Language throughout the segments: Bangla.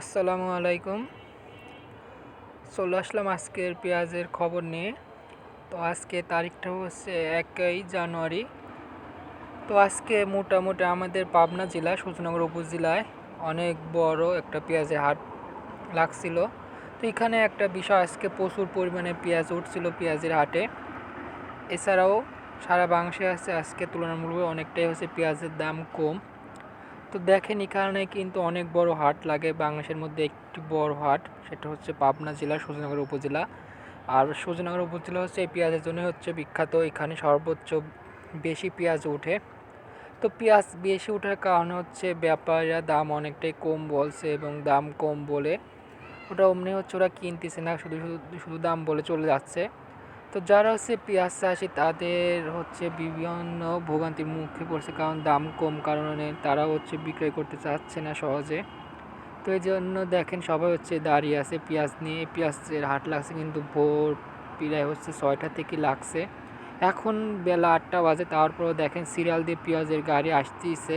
আসসালামু আলাইকুম। চলে আসলাম আজকের পেঁয়াজের খবর নিয়ে। তো আজকে তারিখটা হচ্ছে একই জানুয়ারি। তো আজকে মোটামুটি আমাদের পাবনা জেলা সূর্যনগর উপজেলায় অনেক বড় একটা পেঁয়াজের হাট লাগছিল। তো এখানে একটা বিষয়, আজকে প্রচুর পরিমাণে পেঁয়াজ উঠছিল পেঁয়াজের হাটে। এছাড়াও সারা বাংলাদেশে আছে, আজকে তুলনামূলক অনেকটাই হচ্ছে পেঁয়াজের দাম কম। তো দেখেন এখানে কিন্তু অনেক বড় হাট লাগে বাংলাদেশের মধ্যে একটি বড় হাট, সেটা হচ্ছে পাবনা জেলা, সুজনগর উপজেলা। আর সুজনগর উপজেলা হচ্ছে এই পেঁয়াজের জন্য হচ্ছে বিখ্যাত, এখানে সর্বোচ্চ বেশি পেঁয়াজ ওঠে। তো পেঁয়াজ বেশি ওঠার কারণে হচ্ছে ব্যাপারীরা দাম অনেকটাই কম বলছে এবং দাম কম বলে ওটা অমনি হচ্ছে ওরা কিনতেছে না, শুধু শুধু শুধু দাম বলে চলে যাচ্ছে। তো যারা হচ্ছে পেঁয়াজ চাষি তাদের হচ্ছে বিভিন্ন ভোগান্তির মুখে পড়ছে। কারণ দাম কম কারণে তারা হচ্ছে বিক্রয় করতে চাচ্ছে না সহজে। তো এই জন্য দেখেন সবাই হচ্ছে দাঁড়িয়ে আছে পেঁয়াজ নিয়ে। পেঁয়াজের হাট লাগছে কিন্তু ভোর প্রায় হচ্ছে ছয়টা থেকে লাগছে। এখন বেলা আটটা বাজে, তারপরেও দেখেন সিরিয়াল দিয়ে পেঁয়াজের গাড়ি আসতেছে।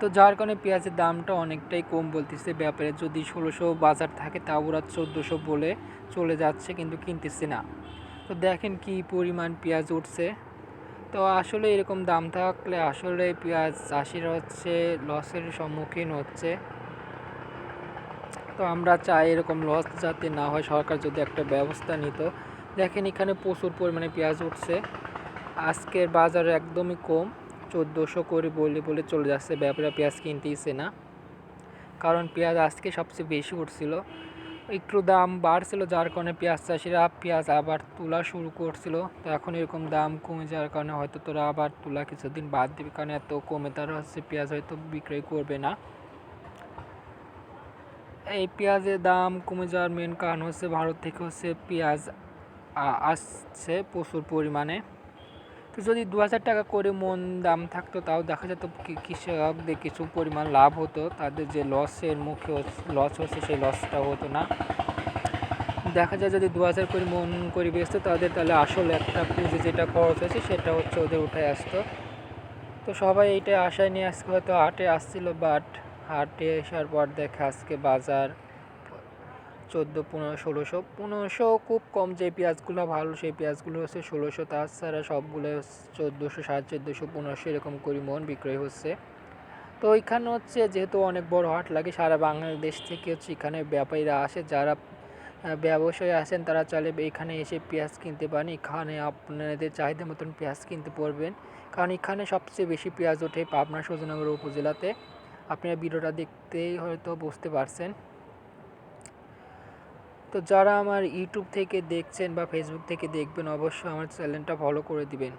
তো যার কারণে পেঁয়াজের দামটা অনেকটাই কম বলতেছে। ব্যাপারে যদি ষোলোশো বাজার থাকে তা ওরা চোদ্দোশো বলে চলে যাচ্ছে, কিন্তু কিনতেছে না। তো দেখেন কি পরিমাণ পেঁয়াজ উঠছে। তো আসলে এরকম দাম থাকলে আসলে পেঁয়াজ চাষিরা হচ্ছে লসের সম্মুখীন হচ্ছে। তো আমরা চাই এরকম লস যাতে না হয়, সরকার যদি একটা ব্যবস্থা নিত। দেখেন এখানে প্রচুর পরিমাণে পেঁয়াজ উঠছে। আজকের বাজার একদমই কম। চোদ্দোশো করে বলে বলে চলে যাচ্ছে ব্যাপারীরা পেঁয়াজ কিনতেইছে না। কারণ পেঁয়াজ আজকে সবচেয়ে বেশি উঠছিল। একটু দাম বাড়ছিল, যার কারণে পেঁয়াজ চাষিরা পেঁয়াজ আবার তোলা শুরু করছিল। তো এখন এরকম দাম কমে যাওয়ার কারণে হয়তো তোরা আবার তোলা কিছুদিন বাদ দিবে, কারণ এত কমে তারা হচ্ছে পেঁয়াজ হয়তো বিক্রয় করবে না। এই পেঁয়াজের দাম কমে যাওয়ার মেন কারণ হচ্ছে ভারত থেকে হচ্ছে পেঁয়াজ আসছে প্রচুর পরিমাণে। যদি দু হাজার টাকা করে মন দাম থাকতো, তাও দেখা যেত কৃষকদের কিছু পরিমাণ লাভ হতো। তাদের যে লসের মুখে লস হচ্ছে, সেই লসটা হতো না। দেখা যায় যদি দু হাজার করে মন করে বেচতো, তাদের তাহলে আসল একটা পুঁজি যেটা খরচ হয়েছে, সেটা হচ্ছে ওদের উঠে আসতো। তো সবাই এইটাই আশায় নিয়ে আজকে হয়তো হাটে আসছিল বাট হাটে আসার পর দেখে আজকে বাজার চোদ্দ, পনেরো, ষোলোশো। পনেরোশো খুব কম যে পেঁয়াজগুলো ভালো, সেই পেঁয়াজগুলো হচ্ছে ষোলোশো তাছাড়া সবগুলো চোদ্দোশো, সাড়ে চোদ্দোশো, পনেরোশো এরকম করে মন বিক্রয় হচ্ছে। তো এখানে হচ্ছে যেহেতু অনেক বড় হাট লাগে, সারা বাংলাদেশ থেকে হচ্ছে এখানে ব্যাপারীরা আসে, যারা ব্যবসায়ী আছেন তারা চাইলে এখানে এসে পেঁয়াজ কিনতে পারেন। এখানে আপনাদের চাহিদা মতন পেঁয়াজ কিনতে পারবেন। কারণ এখানে সবচেয়ে বেশি পেঁয়াজ ওঠে পাবনা, সজনগর উপজেলাতে। আপনারা ভিডিওটা দেখতেই হয়তো বুঝতে পারছেন। তো যারা আমার ইউটিউব থেকে দেখছেন বা ফেসবুক থেকে দেখবেন, অবশ্যই আমার চ্যানেলটা ফলো করে দিবেন।